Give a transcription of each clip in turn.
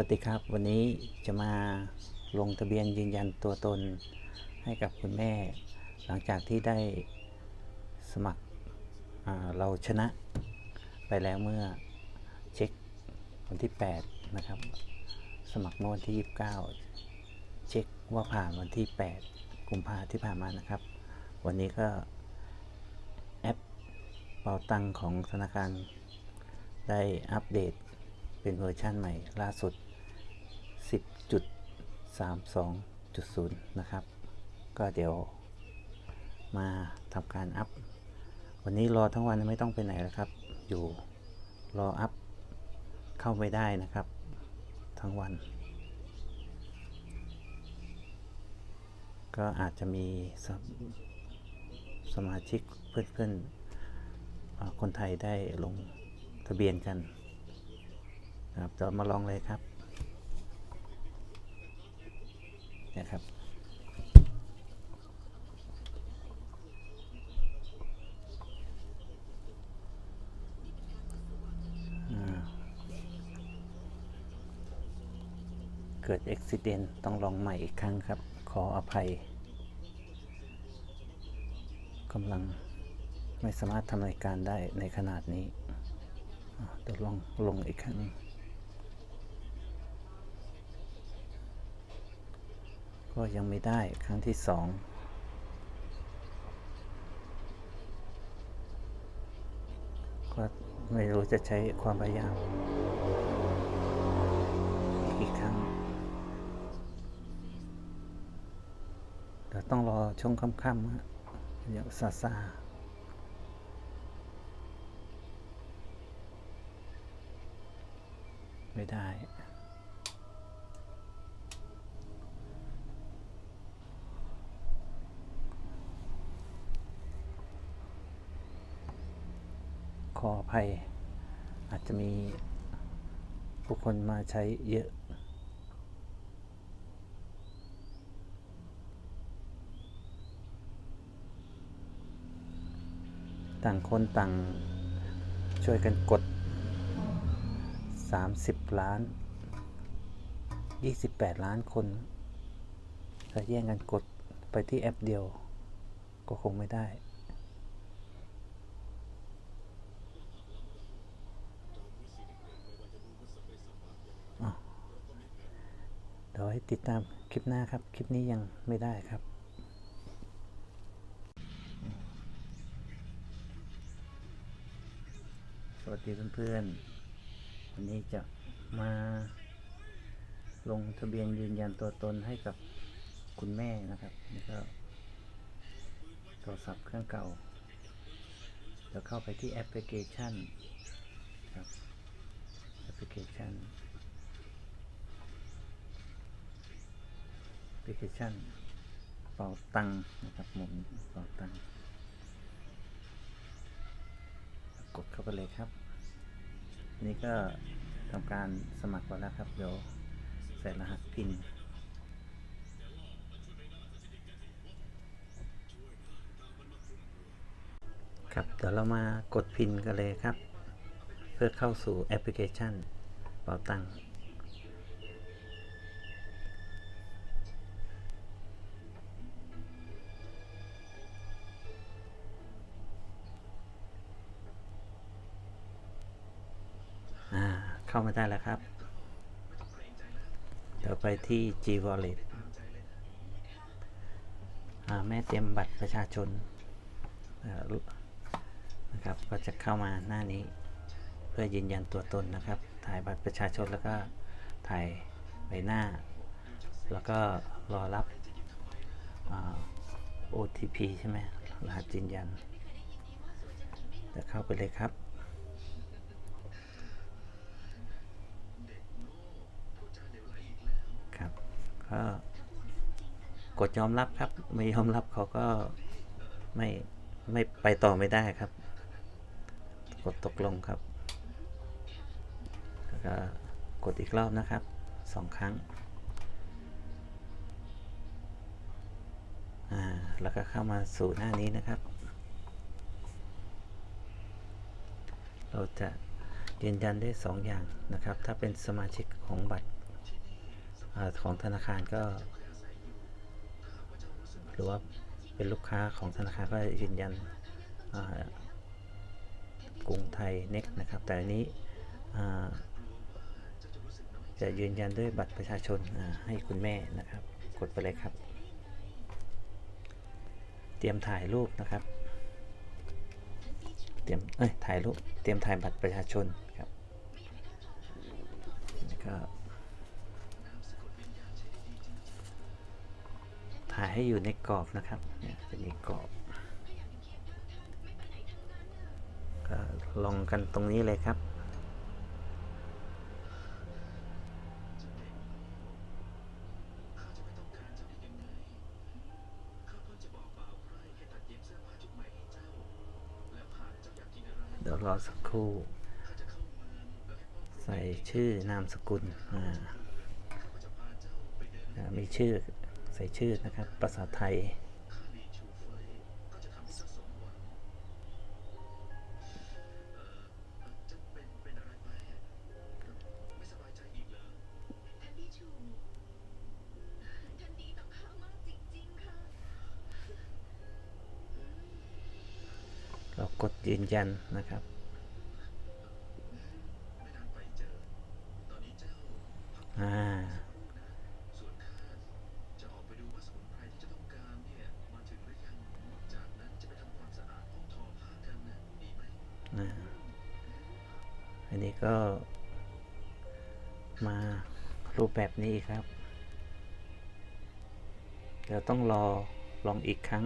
วัสดีครับ วันนี้จะมาลงทะเบียนยืนยันตัวตนให้กับคุณแม่ หลังจากที่ได้สมัครเราชนะไปแล้วเมื่อเช็ควันที่ 8 นะครับ สมัครเมื่อวันที่ 29 เช็คว่าผ่านวันที่ 8 กุมภาที่ผ่านมานะครับ วันนี้ก็แอปเป่าตังของธนาคารได้อัปเดตเป็นเวอร์ชั่นใหม่ล่าสุด 10.32.0 นะครับ ก็เดี๋ยวมาทำการอัพ วันนี้รอทั้งวันไม่ต้องไปไหนแล้วครับ อยู่รออัพเข้าไม่ได้นะครับ ทั้งวัน ก็อาจจะมีสมสมาชิกเพื่อนๆคนไทยได้ลงทะเบียนกันครับเรามาลองเลยครับเนี่ยครับ เกิดอุบิเหตุต้องลองใหม่อีกครั้งครับ ขออภัยกำลังไม่สามารถทำรายการได้ในขนาดนี้อ่าเดี๋ยวลองลงอีกครั้ง ก็ยังไม่ได้ครั้งที่สองก็ไม่รู้จะใช้ความพยายามอีกกี่ครั้งเดี๋ยวต้องรอช่วงค่ำๆฮะเดี๋ยวซาซาไม่ได้ ขออภัย อาจจะมีผู้คนมาใช้เยอะ ต่างคนต่างช่วยกันกด 30 ล้าน 28 ล้านคนถ้าแย่งกันกดไปที่แอปเดียวก็คงไม่ได้ เดี๋ยวให้ ติดตามคลิปหน้าครับ คลิปนี้ยังไม่ได้ครับสวัสดีเพื่อนๆ วันนี้จะมาลงทะเบียนยืนยันตัวตนให้กับคุณแม่นะครับนี่ก็โทรศัพท์เครื่องเก่าเดี๋ยวเข้าไปที่แอปพลิเคชันครับแอปพลิเคชัน ลิเคชันเป่าตังนะครับหมุนเป่าตังกดเข้าไปเลยครับ นี่ก็ทำการสมัครไว้แล้วครับ เดี๋ยวใส่รหัสพินครับเดี๋ยวเรามากดพินกันเลยครับ เพื่อเข้าสู่แอปพลิเคชันเป่าตังค์ เข้ามาได้แล้วครับเดี๋ยวไปที่ G Wallet อ่าแม่เตรียมบัตรประชาชนนะครับก็จะเข้ามาหน้านี้ เพื่อยืนยันตัวตนนะครับ ถ่ายบัตรประชาชนแล้วก็ถ่ายใบหน้า แล้วก็รอรับ OTP ใช่ไหมรหัสยืนยันเดี๋ยวเข้าไปเลยครับ ก็กดยอมรับครับ ไม่ยอมรับเขาก็ไม่ไม่ไปต่อไม่ได้ครับ กดตกลงครับ แล้วก็กดอีกรอบนะครับสองครั้ง อ่า แล้วก็เข้ามาสู่หน้านี้นะครับ เราจะยืนยันได้สองอย่างนะครับ ถ้าเป็นสมาชิกของบัตร ของธนาคารก็ หรือว่าเป็นลูกค้าของธนาคารก็ยืนยันกรุงไทยเน็กนะครับ แต่อันนี้จะยืนยันด้วยบัตรประชาชนให้คุณแม่นะครับ กดไปเลยครับ เตรียมถ่ายรูปนะครับ เตรียมเอ้ยถ่ายรูปเตรียมถ่ายบัตรประชาชนครับแล้วก็ายให้อยู่ในกรอบนะครับเนี่ยจะมีกรอบก็ลงกันตรงนี้เลยครับ เดี๋ยวรอสักครู่ ใส่ชื่อนามสกุลอ่าอ่ามีชื่อ ใส่ชื่อนะครับ ภาษาไทย เรากดยืนยันนะครับ นนี้ก็มารูปแบบนี้ครับ เดี๋ยวต้องรอลองอีกครั้ง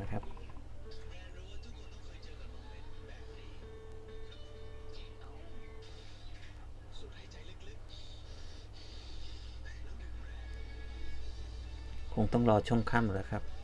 นะครับ คงต้องรอช่วงค่ำแล้วครับ